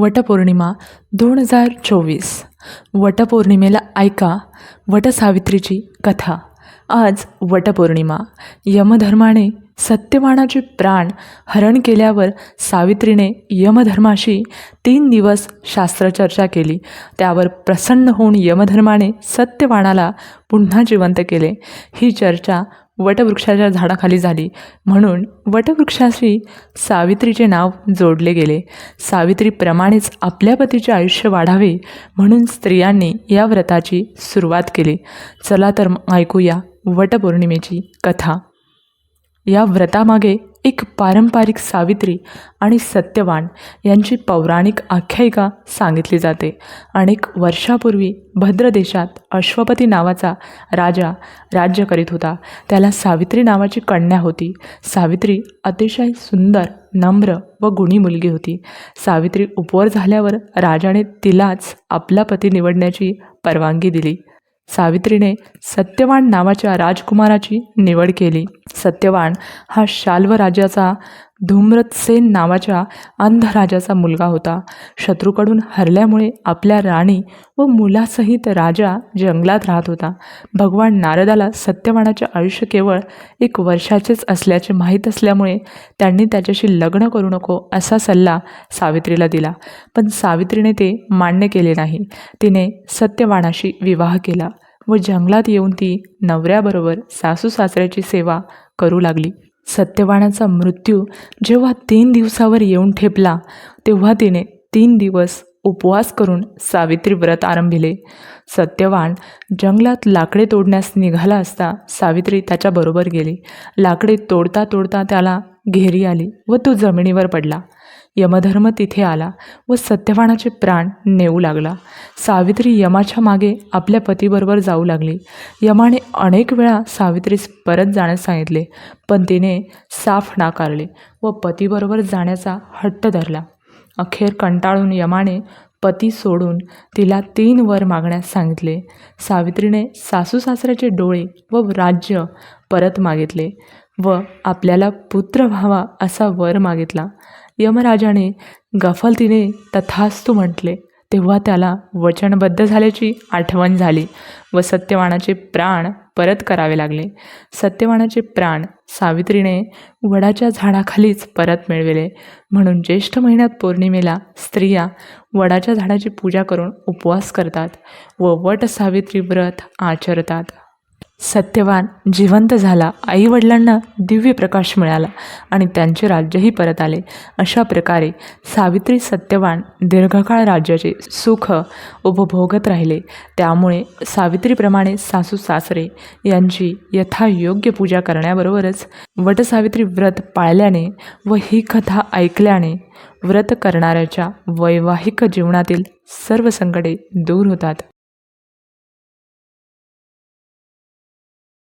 वटपौर्णिमा दोन हजार चोवीस. वटपौर्णिमेला ऐका वटसावित्रीची कथा. आज वटपौर्णिमा. यमधर्माने सत्यवानाचे प्राण हरण केल्यावर सावित्रीने यमधर्माशी तीन दिवस शास्त्रचर्चा केली. त्यावर प्रसन्न होऊन यमधर्माने सत्यवानाला पुन्हा जिवंत केले. ही चर्चा वटवृक्षाच्या झाडाखाली झाली. म्हणून वटवृक्षाशी सावित्रीचे नाव जोडले गेले. सावित्रीप्रमाणेच आपल्या पतीचे आयुष्य वाढावे म्हणून स्त्रियांनी या व्रताची सुरुवात केली. चला तर ऐकूया वटपौर्णिमेची कथा. या व्रतामागे एक पारंपरिक सावित्री आणि सत्यवान यांची पौराणिक आख्यायिका सांगितली जाते. अनेक वर्षापूर्वी भद्र देशात अश्वपती नावाचा राजा राज्य करीत होता. त्याला सावित्री नावाची कन्या होती. सावित्री अतिशय सुंदर नम्र व गुणी मुलगी होती. सावित्री उपवर झाल्यावर राजाने तिलाच आपला पती निवडण्याची परवानगी दिली. सावित्रीने सत्यवान नावाच्या राजकुमाराची निवड केली. सत्यवान हा शाल्व राजाचा धूम्रतसेन नावाच्या अंध राजाचा मुलगा होता. शत्रूकडून हरल्यामुळे आपल्या राणी व मुलासहित राजा जंगलात राहत होता. भगवान नारदाला सत्यवानाचे आयुष्य केवळ एक वर्षाचेच असल्याचे माहीत असल्यामुळे त्यांनी त्याच्याशी लग्न करू नको असा सल्ला सावित्रीला दिला. पण सावित्रीने ते मान्य केले नाही. तिने सत्यवानाशी विवाह केला व जंगलात येऊन ती नवऱ्याबरोबर सासू सासऱ्याची सेवा करू लागली. सत्यवानाचा मृत्यू जेव्हा तीन दिवसावर येऊन ठेपला तेव्हा तिने तीन दिवस उपवास करून सावित्री व्रत आरंभिले. सत्यवान जंगलात लाकडे तोडण्यास निघाला असता सावित्री त्याच्याबरोबर गेली. लाकडे तोडता तोडता त्याला घेरी आली व तो जमिनीवर पडला. यमधर्म तिथे आला व सत्यवानाचे प्राण नेऊ लागला. सावित्री यमाच्या मागे आपल्या पतीबरोबर जाऊ लागली. यमाने अनेक वेळा सावित्रीस परत जाण्यास सांगितले पण तिने साफ नाकारले व पतीबरोबर जाण्याचा हट्ट धरला. अखेर कंटाळून यमाने पती सोडून तिला तीन वर मागण्यास सांगितले. सावित्रीने सासू सासऱ्याचे डोळे व राज्य परत मागितले व आपल्याला पुत्र व्हावा असा वर मागितला. यमराजाने गफलतीने तथास्तू म्हटले तेव्हा त्याला वचनबद्ध झाल्याची आठवण झाली व सत्यवानाचे प्राण परत करावे लागले. सत्यवानाचे प्राण सावित्रीने वडाच्या झाडाखालीच परत मिळविले. म्हणून ज्येष्ठ महिन्यात पौर्णिमेला स्त्रिया वडाच्या झाडाची पूजा करून उपवास करतात व वट सावित्री व्रत आचरतात. सत्यवान जिवंत झाला आईवडिलांना दिव्य प्रकाश मिळाला आणि त्यांचे राज्यही परत आले. अशा प्रकारे सावित्री सत्यवान दीर्घकाळ राज्याचे सुख उपभोगत राहिले. त्यामुळे सावित्रीप्रमाणे सासू सासरे यांची यथायोग्य पूजा करण्याबरोबरच वटसावित्री व्रत पाळल्याने व ही कथा ऐकल्याने व्रत करणाऱ्याच्या वैवाहिक जीवनातील सर्व संकटे दूर होतात.